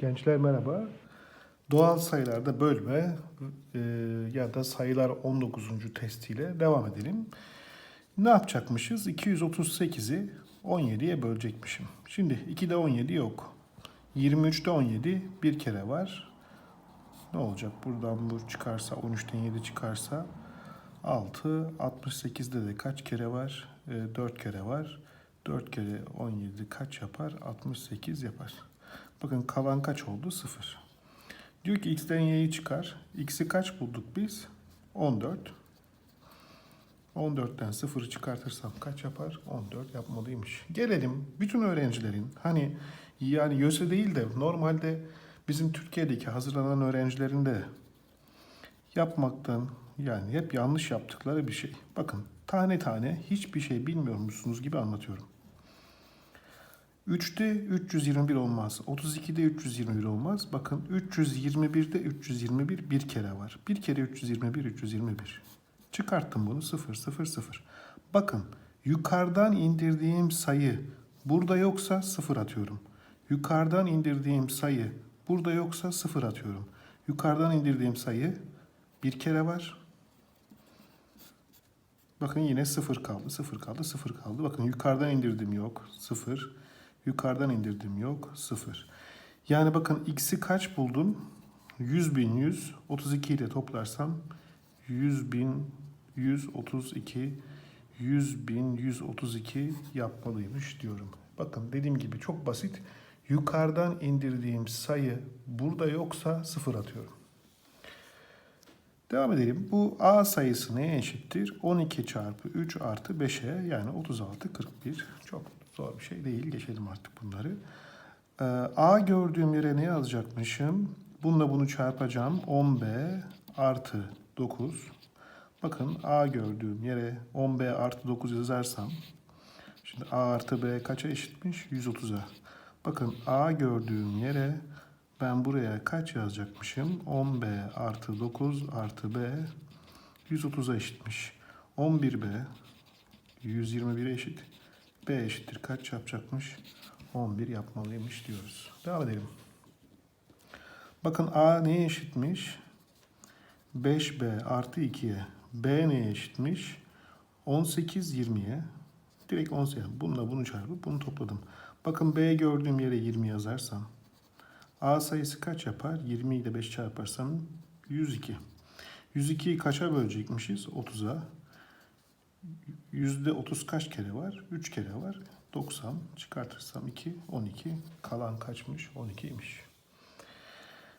Gençler merhaba. Doğal sayılarda bölme e, ya da sayılar 19. testiyle devam edelim. Ne yapacakmışız? 238'i 17'ye bölecekmişim. Şimdi 2'de 17 yok. 23'te 17 bir kere var. Ne olacak? Buradan bu çıkarsa 13'ten 7 çıkarsa 6. 68'de de kaç kere var? E, 4 kere var. 4 kere 17 kaç yapar? 68 yapar. Bakın kalan kaç oldu? 0. Diyor ki x'ten y'yi çıkar. x'i kaç bulduk biz? 14. 14'ten 0'ı çıkartırsam kaç yapar? 14 yapmalıymış. Gelelim bütün öğrencilerin hani yani YÖS'e değil de normalde bizim Türkiye'deki hazırlanan öğrencilerin de yapmaktan yani hep yanlış yaptıkları bir şey. Bakın tane tane hiçbir şey bilmiyormuşsunuz gibi anlatıyorum. 3'te 321 olmaz. 32'de 321 olmaz. Bakın 321'de 321 bir kere var. Bir kere 321 321. Çıkarttım bunu 0 0 0. Bakın yukarıdan indirdiğim sayı burada yoksa 0 atıyorum. Yukarıdan indirdiğim sayı burada yoksa 0 atıyorum. Yukarıdan indirdiğim sayı bir kere var. Bakın yine 0 kaldı, 0 kaldı, 0 kaldı. Bakın yukarıdan indirdim yok, 0. Yukarıdan indirdim yok, 0. Yani bakın x'i kaç buldum? 100 bin 100, 32 ile toplarsam 100 bin 132, 100 bin 132 yapmalıymış diyorum. Bakın dediğim gibi çok basit. Yukarıdan indirdiğim sayı burada yoksa 0 atıyorum. Devam edelim. Bu A sayısı neye eşittir? 12 çarpı 3 artı 5'e yani 36, 41. Çok zor bir şey değil. Geçelim artık bunları. Ee, A gördüğüm yere ne yazacakmışım? Bununla bunu çarpacağım. 10B artı 9. Bakın A gördüğüm yere 10B artı 9 yazarsam. Şimdi A artı B kaça eşitmiş? 130'a. Bakın A gördüğüm yere ben buraya kaç yazacakmışım? 10B artı 9 artı B 130'a eşitmiş. 11B 121'e eşit. Eşittir. Kaç yapacakmış? 11 yapmalıymış diyoruz. Devam edelim. Bakın A neye eşitmiş? 5B artı 2'ye. B neye eşitmiş? 18 20'ye. Direkt 18. Bununla bunu çarpıp bunu topladım. Bakın B gördüğüm yere 20 yazarsam A sayısı kaç yapar? 20 ile 5 çarparsam 102. 102'yi kaça bölecekmişiz? 30'a. Yüzde 30 kaç kere var? 3 kere var. 90 çıkartırsam 2, 12. Kalan kaçmış? 12'ymiş.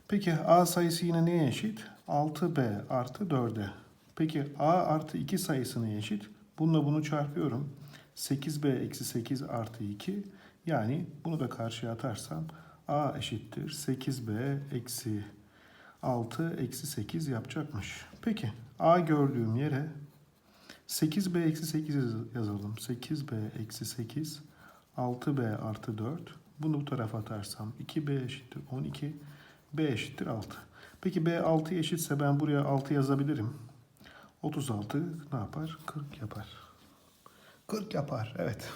Peki A sayısı yine neye eşit? 6B artı 4'e. Peki A artı 2 sayısı neye eşit? Bununla bunu çarpıyorum. 8B eksi 8 artı 2. Yani bunu da karşıya atarsam A eşittir 8B eksi 6 eksi 8 yapacakmış. Peki A gördüğüm yere 8B eksi 8 yazalım. 8B eksi 8 6B artı 4. Bunu bu tarafa atarsam 2B eşittir 12. B eşittir 6. Peki B 6 eşitse ben buraya 6 yazabilirim. 36 ne yapar? 40 yapar. 40 yapar evet.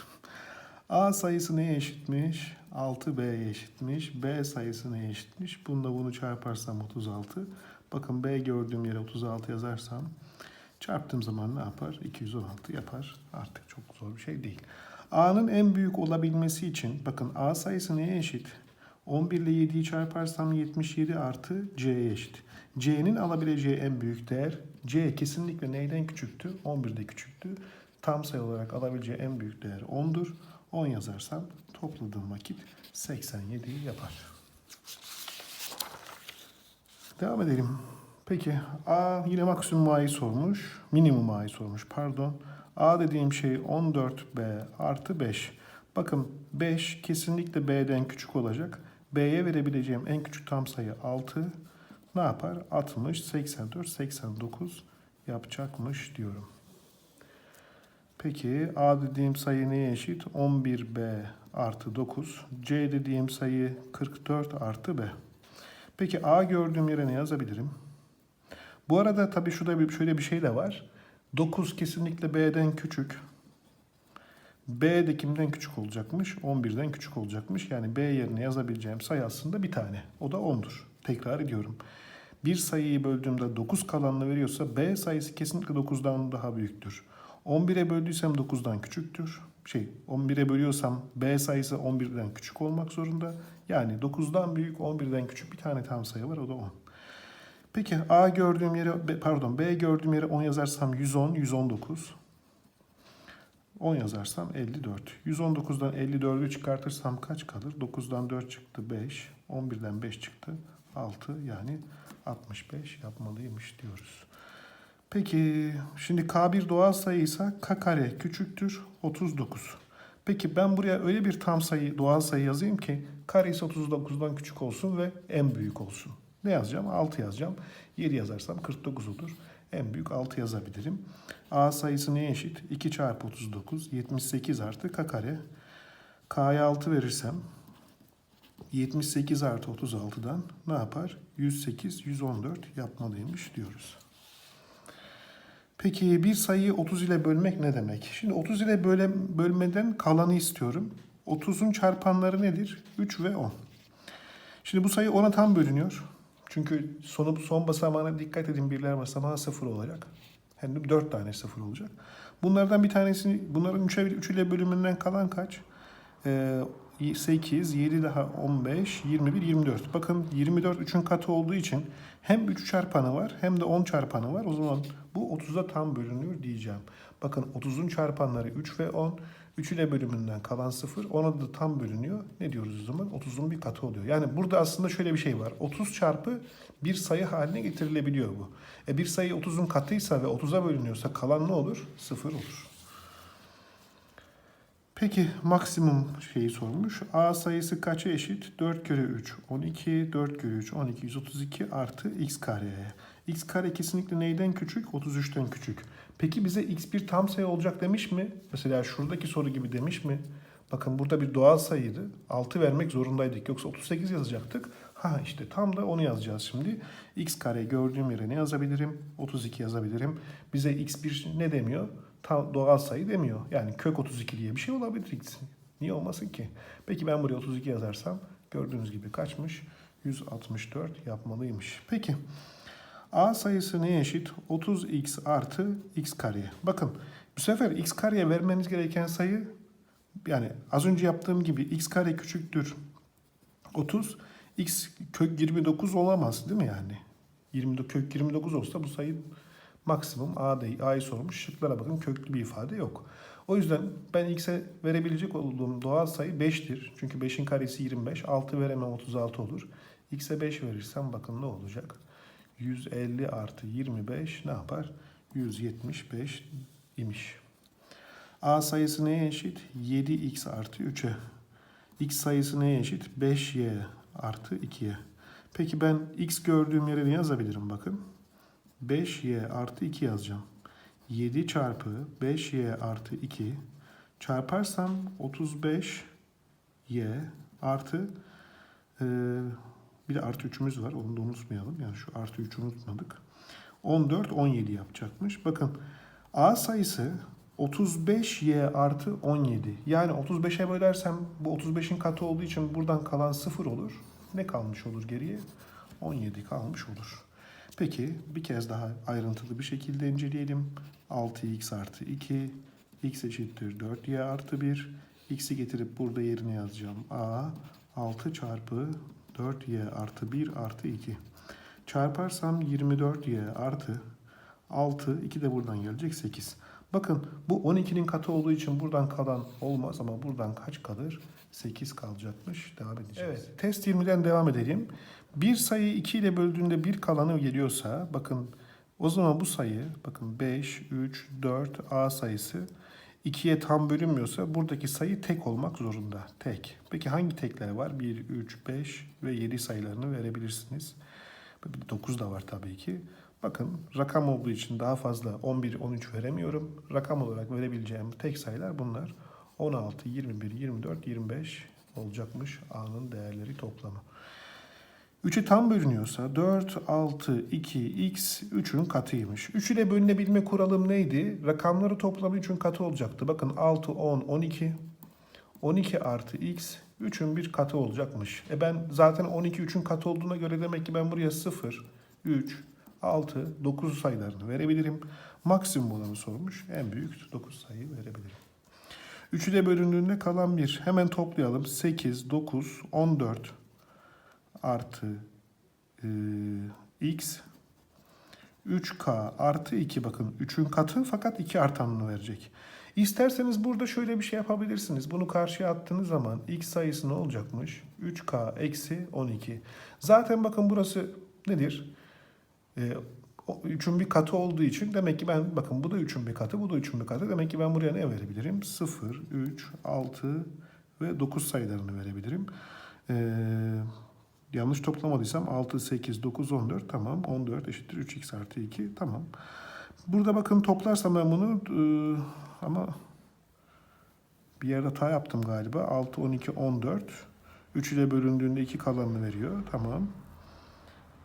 A sayısı neye eşitmiş? 6B'ye eşitmiş. B sayısı neye eşitmiş? Bununla bunu çarparsam 36. Bakın B gördüğüm yere 36 yazarsam çarptığım zaman ne yapar? 216 yapar. Artık çok zor bir şey değil. A'nın en büyük olabilmesi için bakın A sayısı neye eşit? 11 ile 7'yi çarparsam 77 artı C'ye eşit. C'nin alabileceği en büyük değer C kesinlikle neyden küçüktü? 11'de küçüktü. Tam sayı olarak alabileceği en büyük değer 10'dur. 10 yazarsam topladığım vakit 87 yapar. Devam edelim. Peki A yine maksimum A'yı sormuş. Minimum A'yı sormuş pardon. A dediğim şey 14B artı 5. Bakın 5 kesinlikle B'den küçük olacak. B'ye verebileceğim en küçük tam sayı 6. Ne yapar? 60, 84, 89 yapacakmış diyorum. Peki A dediğim sayı neye eşit? 11B artı 9. C dediğim sayı 44 artı B. Peki A gördüğüm yere ne yazabilirim? Bu arada tabii şurada bir, şöyle bir şey de var. 9 kesinlikle B'den küçük. B de kimden küçük olacakmış? 11'den küçük olacakmış. Yani B yerine yazabileceğim sayı aslında bir tane. O da 10'dur. Tekrar ediyorum. Bir sayıyı böldüğümde 9 kalanını veriyorsa B sayısı kesinlikle 9'dan daha büyüktür. 11'e böldüysem 9'dan küçüktür. Şey 11'e bölüyorsam B sayısı 11'den küçük olmak zorunda. Yani 9'dan büyük 11'den küçük bir tane tam sayı var o da 10. Peki A gördüğüm yere pardon B gördüğüm yere 10 yazarsam 110 119. 10 yazarsam 54. 119'dan 54'ü çıkartırsam kaç kalır? 9'dan 4 çıktı 5. 11'den 5 çıktı 6 yani 65 yapmalıymış diyoruz. Peki şimdi K bir doğal sayıysa K kare küçüktür 39. Peki ben buraya öyle bir tam sayı doğal sayı yazayım ki karesi 39'dan küçük olsun ve en büyük olsun. Ne yazacağım? 6 yazacağım. 7 yazarsam 49 olur. En büyük 6 yazabilirim. A sayısı neye eşit? 2 çarpı 39 78 artı K kare. K'ya 6 verirsem 78 artı 36'dan ne yapar? 108, 114 yapmalıymış diyoruz. Peki bir sayıyı 30 ile bölmek ne demek? Şimdi 30 ile böle, bölmeden kalanı istiyorum. 30'un çarpanları nedir? 3 ve 10. Şimdi bu sayı 10'a tam bölünüyor. Çünkü sonu son basamağına dikkat edin birler basamağı 0 olacak. De 4 tane 0 olacak. Bunlardan bir tanesini, bunların 3'e 3 ile bölümünden kalan kaç? Ee, 8, 7 daha 15, 21, 24. Bakın 24 3'ün katı olduğu için hem 3 çarpanı var hem de 10 çarpanı var. O zaman bu 30'a tam bölünüyor diyeceğim. Bakın 30'un çarpanları 3 ve 10. 3 ile bölümünden kalan 0. Ona da tam bölünüyor. Ne diyoruz o zaman? 30'un bir katı oluyor. Yani burada aslında şöyle bir şey var. 30 çarpı bir sayı haline getirilebiliyor bu. E bir sayı 30'un katıysa ve 30'a bölünüyorsa kalan ne olur? 0 olur. Peki maksimum şeyi sormuş. A sayısı kaça eşit? 4 kere 3 12, 4 kere 3 12, 132 artı x kareye. x kare kesinlikle neyden küçük? 33'ten küçük. Peki bize x bir tam sayı olacak demiş mi? Mesela şuradaki soru gibi demiş mi? Bakın burada bir doğal sayıydı. 6 vermek zorundaydık. Yoksa 38 yazacaktık. Ha işte tam da onu yazacağız şimdi. x kare gördüğüm yere ne yazabilirim? 32 yazabilirim. Bize x bir ne demiyor? Tam doğal sayı demiyor. Yani kök 32 diye bir şey olabilir x. Niye olmasın ki? Peki ben buraya 32 yazarsam gördüğünüz gibi kaçmış? 164 yapmalıymış. Peki a sayısı neye eşit? 30x artı x kareye. Bakın bu sefer x kareye vermeniz gereken sayı yani az önce yaptığım gibi x kare küçüktür 30 x kök 29 olamaz değil mi yani? 20 kök 29 olsa bu sayı maksimum a değil. A'yı sormuş. Şıklara bakın köklü bir ifade yok. O yüzden ben x'e verebilecek olduğum doğal sayı 5'tir. Çünkü 5'in karesi 25. 6 veremem 36 olur. x'e 5 verirsem bakın ne olacak? 150 artı 25 ne yapar? 175 imiş. A sayısı neye eşit? 7x artı 3'e. X sayısı neye eşit? 5y artı 2'ye. Peki ben x gördüğüm yere ne yazabilirim bakın. 5y artı 2 yazacağım. 7 çarpı 5y artı 2 çarparsam 35y artı e, bir de artı 3'ümüz var. Onu da unutmayalım. Yani şu artı 3'ü unutmadık. 14, 17 yapacakmış. Bakın A sayısı 35y artı 17. Yani 35'e bölersem bu 35'in katı olduğu için buradan kalan 0 olur. Ne kalmış olur geriye? 17 kalmış olur. Peki bir kez daha ayrıntılı bir şekilde inceleyelim. 6x artı 2, x eşittir 4y artı 1. x'i getirip burada yerine yazacağım. a 6 çarpı 4y artı 1 artı 2. Çarparsam 24y artı 6, 2 de buradan gelecek 8. Bakın bu 12'nin katı olduğu için buradan kalan olmaz ama buradan kaç kalır? 8 kalacakmış. Devam edeceğiz. Evet. Test 20'den devam edelim. Bir sayı 2 ile böldüğünde bir kalanı geliyorsa bakın o zaman bu sayı bakın 5, 3, 4 A sayısı 2'ye tam bölünmüyorsa buradaki sayı tek olmak zorunda. Tek. Peki hangi tekler var? 1, 3, 5 ve 7 sayılarını verebilirsiniz. 9 da var tabii ki. Bakın rakam olduğu için daha fazla 11, 13 veremiyorum. Rakam olarak verebileceğim tek sayılar bunlar. 16, 21, 24, 25 olacakmış A'nın değerleri toplamı. 3'e tam bölünüyorsa 4, 6, 2, x 3'ün katıymış. 3 ile bölünebilme kuralım neydi? Rakamları toplamı 3'ün katı olacaktı. Bakın 6, 10, 12. 12 artı x 3'ün bir katı olacakmış. E ben zaten 12 3'ün katı olduğuna göre demek ki ben buraya 0, 3, 6, 9 sayılarını verebilirim. Maksimum olanı sormuş. En büyük 9 sayıyı verebilirim. 3'ü de bölündüğünde kalan 1. Hemen toplayalım. 8, 9, 14 artı e, x 3k artı 2 bakın 3'ün katı fakat 2 artanını verecek. İsterseniz burada şöyle bir şey yapabilirsiniz. Bunu karşıya attığınız zaman x sayısı ne olacakmış? 3k eksi 12. Zaten bakın burası nedir? Ee, 3'ün bir katı olduğu için demek ki ben bakın bu da 3'ün bir katı, bu da 3'ün bir katı. Demek ki ben buraya ne verebilirim? 0, 3, 6 ve 9 sayılarını verebilirim. Ee, yanlış toplamadıysam 6, 8, 9, 14 tamam. 14 eşittir 3x artı 2 tamam. Burada bakın toplarsam ben bunu e, ama bir yerde hata yaptım galiba. 6, 12, 14. 3 ile bölündüğünde 2 kalanını veriyor. Tamam.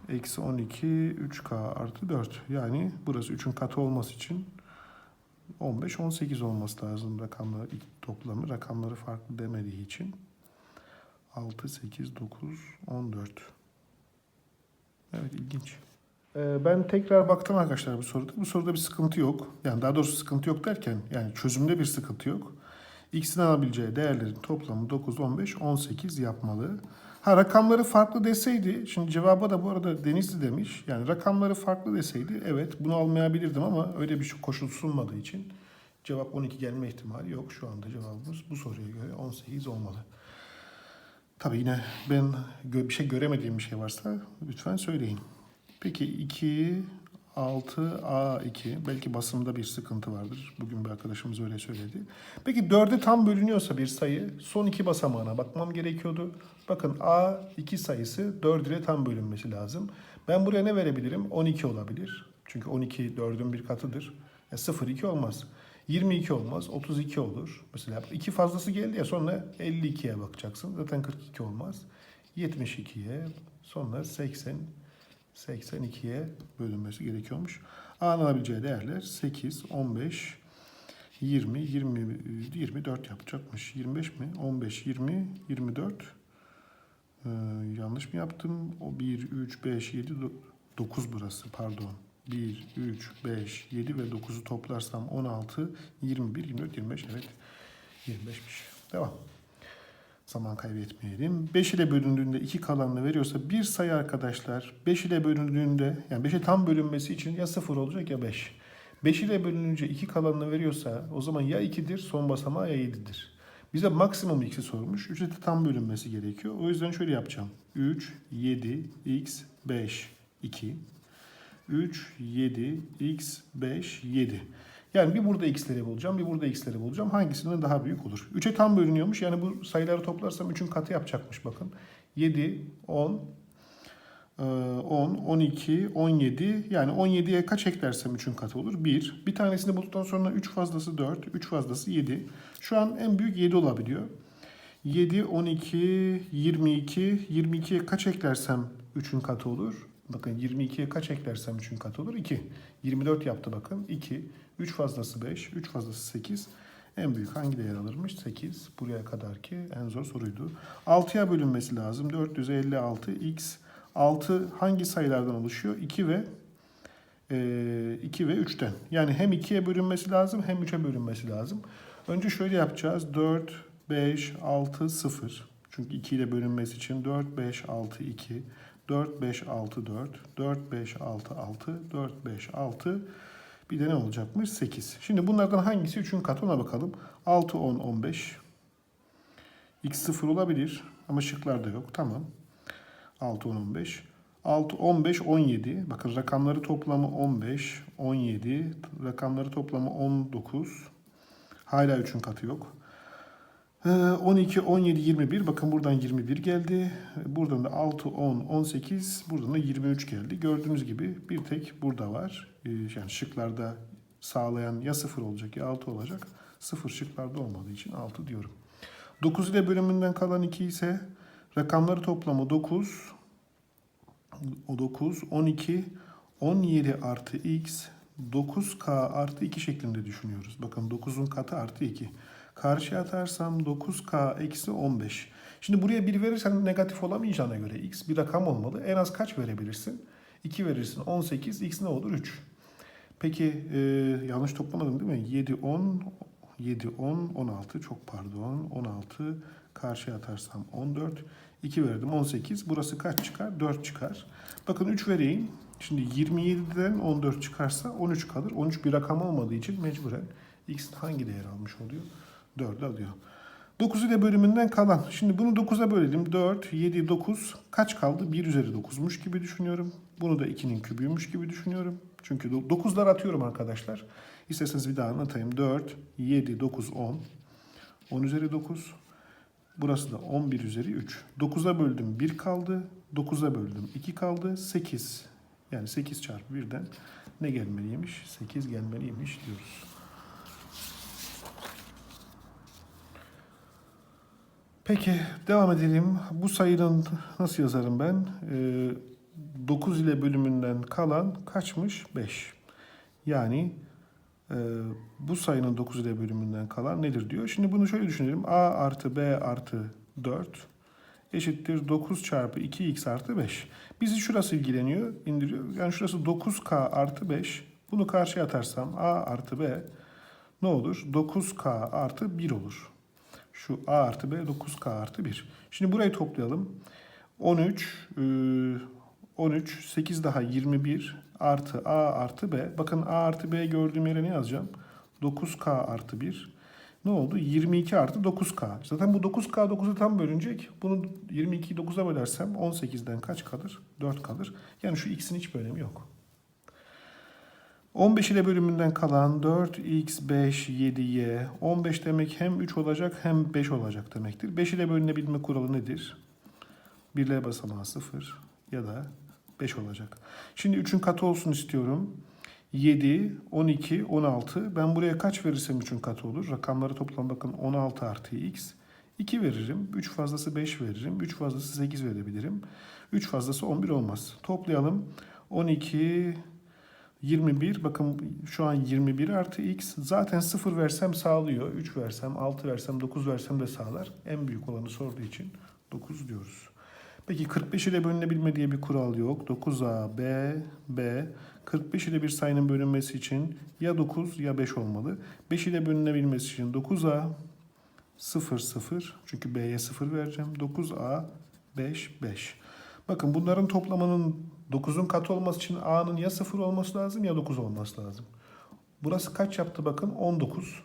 Eksi 12, 3K artı 4. Yani burası 3'ün katı olması için 15, 18 olması lazım rakamlar ilk toplamı. Rakamları farklı demediği için. 6, 8, 9, 14. Evet ilginç. Ee, Ben tekrar baktım arkadaşlar bu soruda. Bu soruda bir sıkıntı yok. Yani daha doğrusu sıkıntı yok derken yani çözümde bir sıkıntı yok. X'in alabileceği değerlerin toplamı 9, 15, 18 yapmalı. Ha rakamları farklı deseydi, şimdi cevaba da bu arada Denizli demiş. Yani rakamları farklı deseydi evet bunu almayabilirdim ama öyle bir koşul sunmadığı için cevap 12 gelme ihtimali yok. Şu anda cevabımız bu soruya göre 18 olmalı. Tabii yine ben bir şey göremediğim bir şey varsa lütfen söyleyin. Peki 2, 6, A2. Belki basımda bir sıkıntı vardır. Bugün bir arkadaşımız öyle söyledi. Peki 4'e tam bölünüyorsa bir sayı son iki basamağına bakmam gerekiyordu. Bakın A2 sayısı 4 ile tam bölünmesi lazım. Ben buraya ne verebilirim? 12 olabilir. Çünkü 12 4'ün bir katıdır. E 0, 2 olmaz. 22 olmaz, 32 olur. Mesela 2 fazlası geldi ya sonra 52'ye bakacaksın. Zaten 42 olmaz. 72'ye, sonra 80, 82'ye bölünmesi gerekiyormuş. A'nın alabileceği değerler 8, 15, 20, 20, 24 yapacakmış. 25 mi? 15, 20, 24. Ee, yanlış mı yaptım? O 1, 3, 5, 7, 9 burası pardon. 1, 3, 5, 7 ve 9'u toplarsam 16, 21, 24, 25 evet 25'miş. Devam. Zaman kaybetmeyelim. 5 ile bölündüğünde 2 kalanını veriyorsa bir sayı arkadaşlar 5 ile bölündüğünde yani 5'e tam bölünmesi için ya 0 olacak ya 5. 5 ile bölününce 2 kalanını veriyorsa o zaman ya 2'dir son basamağı ya 7'dir. Bize maksimum x'i sormuş. 3'e de tam bölünmesi gerekiyor. O yüzden şöyle yapacağım. 3, 7, x, 5, 2. 3, 7, x, 5, 7. Yani bir burada x'leri bulacağım, bir burada x'leri bulacağım. Hangisinin daha büyük olur? 3'e tam bölünüyormuş. Yani bu sayıları toplarsam 3'ün katı yapacakmış bakın. 7, 10, e, 10, 12, 17. Yani 17'ye kaç eklersem 3'ün katı olur? 1. Bir tanesini bulduktan sonra 3 fazlası 4, 3 fazlası 7. Şu an en büyük 7 olabiliyor. 7, 12, 22. 22'ye kaç eklersem 3'ün katı olur? Bakın 22'ye kaç eklersem 3'ün katı olur? 2. 24 yaptı bakın. 2. 3 fazlası 5. 3 fazlası 8. En büyük hangi değer alırmış? 8. Buraya kadar ki en zor soruydu. 6'ya bölünmesi lazım. 456 x. 6 hangi sayılardan oluşuyor? 2 ve e, 2 ve 3'ten. Yani hem 2'ye bölünmesi lazım hem 3'e bölünmesi lazım. Önce şöyle yapacağız. 4, 5, 6, 0. Çünkü 2 ile bölünmesi için 4, 5, 6, 2. 4, 5, 6, 4. 4, 5, 6, 6. 4, 5, 6. Bir de ne olacakmış? 8. Şimdi bunlardan hangisi 3'ün katı ona bakalım. 6, 10, 15. X 0 olabilir ama şıklarda yok. Tamam. 6, 10, 15. 6, 15, 17. Bakın rakamları toplamı 15, 17. Rakamları toplamı 19. Hala 3'ün katı yok. Ee, 12, 17, 21. Bakın buradan 21 geldi. Buradan da 6, 10, 18. Buradan da 23 geldi. Gördüğünüz gibi bir tek burada var. Ee, Yani şıklarda sağlayan ya 0 olacak ya 6 olacak. 0 şıklarda olmadığı için 6 diyorum. 9 ile bölümünden kalan 2 ise rakamları toplamı 9. o 9, 12, 17 artı x, 9k artı 2 şeklinde düşünüyoruz. Bakın 9'un katı artı 2. Karşıya atarsam 9k eksi 15. Şimdi buraya 1 verirsen negatif olamayacağına göre x bir rakam olmalı. En az kaç verebilirsin? 2 verirsin 18, x ne olur? 3. Peki e, yanlış toplamadım değil mi? 7, 10, 7, 10, 16 çok pardon 16 karşıya atarsam 14 2 verdim 18 burası kaç çıkar 4 çıkar bakın 3 vereyim şimdi 27'den 14 çıkarsa 13 kalır 13 bir rakam olmadığı için mecburen x hangi değer almış oluyor 4'ü alıyor 9 ile bölümünden kalan şimdi bunu 9'a bölelim 4 7 9 kaç kaldı 1 üzeri 9'muş gibi düşünüyorum bunu da 2'nin kübüymüş gibi düşünüyorum çünkü 9'lar atıyorum arkadaşlar İsterseniz bir daha anlatayım. 4, 7, 9, 10. 10 üzeri 9. Burası da 11 üzeri 3. 9'a böldüm 1 kaldı. 9'a böldüm 2 kaldı. 8. Yani 8 çarpı 1'den ne gelmeliymiş? 8 gelmeliymiş diyoruz. Peki devam edelim. Bu sayının nasıl yazarım ben? Ee, 9 ile bölümünden kalan kaçmış? 5. Yani ee, bu sayının 9 ile bölümünden kalan nedir diyor. Şimdi bunu şöyle düşünelim. A artı B artı 4 eşittir 9 çarpı 2x artı 5. Bizi şurası ilgileniyor, indiriyor. Yani şurası 9k artı 5. Bunu karşıya atarsam A artı B ne olur? 9k artı 1 olur. Şu A artı B 9k artı 1. Şimdi burayı toplayalım. 13, 13, 8 daha 21 artı A artı B. Bakın A artı B gördüğüm yere ne yazacağım? 9K artı 1. Ne oldu? 22 artı 9K. Zaten bu 9K 9'u tam bölünecek. Bunu 22'yi 9'a bölersem 18'den kaç kalır? 4 kalır. Yani şu x'in hiçbir önemi yok. 15 ile bölümünden kalan 4x, 5, 7y. 15 demek hem 3 olacak hem 5 olacak demektir. 5 ile bölünebilme kuralı nedir? Birler basamağı 0 ya da 5 olacak. Şimdi 3'ün katı olsun istiyorum. 7, 12, 16. Ben buraya kaç verirsem 3'ün katı olur? Rakamları toplam bakın 16 artı x. 2 veririm. 3 fazlası 5 veririm. 3 fazlası 8 verebilirim. 3 fazlası 11 olmaz. Toplayalım. 12, 21. Bakın şu an 21 artı x. Zaten 0 versem sağlıyor. 3 versem, 6 versem, 9 versem de sağlar. En büyük olanı sorduğu için 9 diyoruz. Peki 45 ile bölünebilme diye bir kural yok. 9A, B, B. 45 ile bir sayının bölünmesi için ya 9 ya 5 olmalı. 5 ile bölünebilmesi için 9A, 0, 0. Çünkü B'ye 0 vereceğim. 9A, 5, 5. Bakın bunların toplamının 9'un katı olması için A'nın ya 0 olması lazım ya 9 olması lazım. Burası kaç yaptı bakın? 19.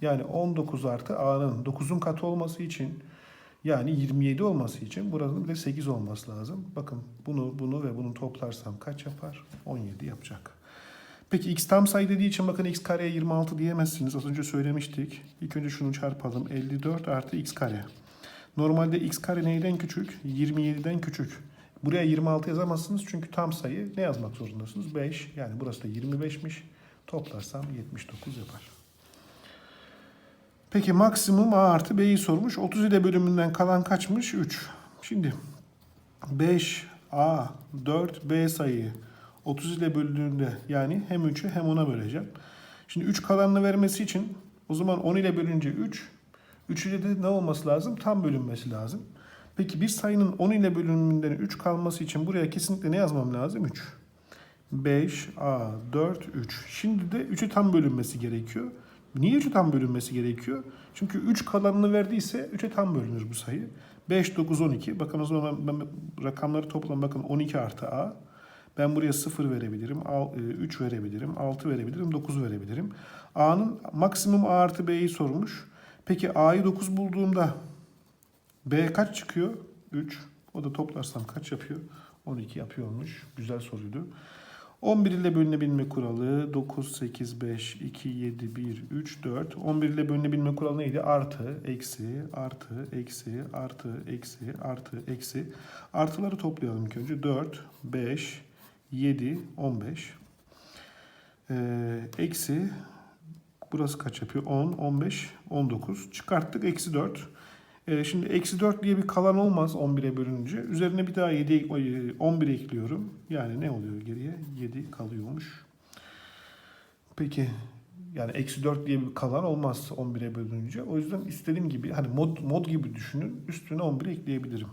Yani 19 artı A'nın 9'un katı olması için yani 27 olması için buranın bir de 8 olması lazım. Bakın bunu bunu ve bunu toplarsam kaç yapar? 17 yapacak. Peki x tam sayı dediği için bakın x kareye 26 diyemezsiniz. Az önce söylemiştik. İlk önce şunu çarpalım. 54 artı x kare. Normalde x kare neyden küçük? 27'den küçük. Buraya 26 yazamazsınız çünkü tam sayı ne yazmak zorundasınız? 5. Yani burası da 25'miş. Toplarsam 79 yapar. Peki maksimum A artı B'yi sormuş. 30 ile bölümünden kalan kaçmış? 3. Şimdi 5 A 4 B sayıyı 30 ile böldüğünde yani hem 3'ü hem 10'a böleceğim. Şimdi 3 kalanını vermesi için o zaman 10 ile bölünce 3. 3 ile de ne olması lazım? Tam bölünmesi lazım. Peki bir sayının 10 ile bölünümünden 3 kalması için buraya kesinlikle ne yazmam lazım? 3. 5, A, 4, 3. Şimdi de 3'ü tam bölünmesi gerekiyor. Niye 3'e tam bölünmesi gerekiyor? Çünkü 3 kalanını verdiyse 3'e tam bölünür bu sayı. 5, 9, 12. Bakın o zaman ben rakamları toplam bakın 12 artı A. Ben buraya 0 verebilirim, 3 verebilirim, 6 verebilirim, 9 verebilirim. A'nın maksimum A artı B'yi sormuş. Peki A'yı 9 bulduğumda B kaç çıkıyor? 3. O da toplarsam kaç yapıyor? 12 yapıyormuş. Güzel soruydu. 11 ile bölünebilme kuralı 9, 8, 5, 2, 7, 1, 3, 4. 11 ile bölünebilme kuralı neydi? Artı, eksi, artı, eksi, artı, eksi, artı, eksi. Artıları toplayalım ilk önce. 4, 5, 7, 15. Ee, eksi, burası kaç yapıyor? 10, 15, 19. Çıkarttık. Eksi 4. Ee, şimdi eksi 4 diye bir kalan olmaz 11'e bölününce. Üzerine bir daha 7, 11 ekliyorum. Yani ne oluyor geriye? 7 kalıyormuş. Peki yani eksi 4 diye bir kalan olmaz 11'e bölününce. O yüzden istediğim gibi hani mod, mod gibi düşünün. Üstüne 11 ekleyebilirim.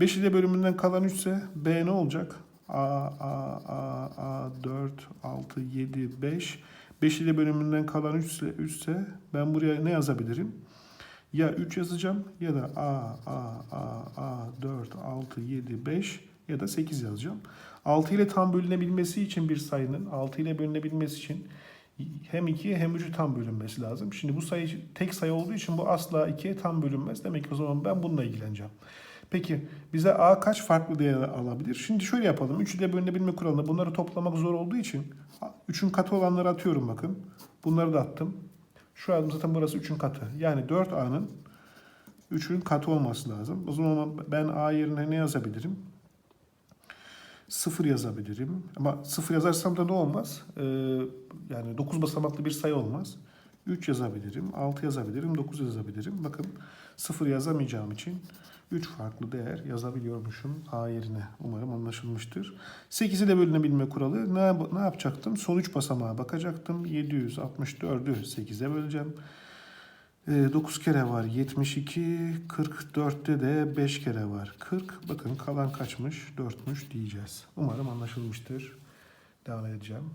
5 ile bölümünden kalan 3 ise B ne olacak? A, A, A, A, 4, 6, 7, 5. 5 ile bölümünden kalan 3 ise, 3 ise ben buraya ne yazabilirim? Ya 3 yazacağım ya da A, A, A, A, 4, 6, 7, 5 ya da 8 yazacağım. 6 ile tam bölünebilmesi için bir sayının 6 ile bölünebilmesi için hem 2'ye hem 3'e tam bölünmesi lazım. Şimdi bu sayı tek sayı olduğu için bu asla 2'ye tam bölünmez. Demek ki o zaman ben bununla ilgileneceğim. Peki bize A kaç farklı değer alabilir? Şimdi şöyle yapalım. 3 ile bölünebilme kuralında bunları toplamak zor olduğu için 3'ün katı olanları atıyorum bakın. Bunları da attım. Şu an zaten burası 3'ün katı. Yani 4A'nın 3'ün katı olması lazım. O zaman ben A yerine ne yazabilirim? 0 yazabilirim. Ama 0 yazarsam da ne olmaz? Ee, yani 9 basamaklı bir sayı olmaz. 3 yazabilirim, 6 yazabilirim, 9 yazabilirim. Bakın 0 yazamayacağım için 3 farklı değer yazabiliyormuşum A yerine. Umarım anlaşılmıştır. 8'i de bölünebilme kuralı. Ne, ne yapacaktım? Son 3 basamağa bakacaktım. 764'ü 8'e böleceğim. 9 kere var 72, 44'te de 5 kere var 40. Bakın kalan kaçmış? 4'müş diyeceğiz. Umarım anlaşılmıştır. Devam edeceğim.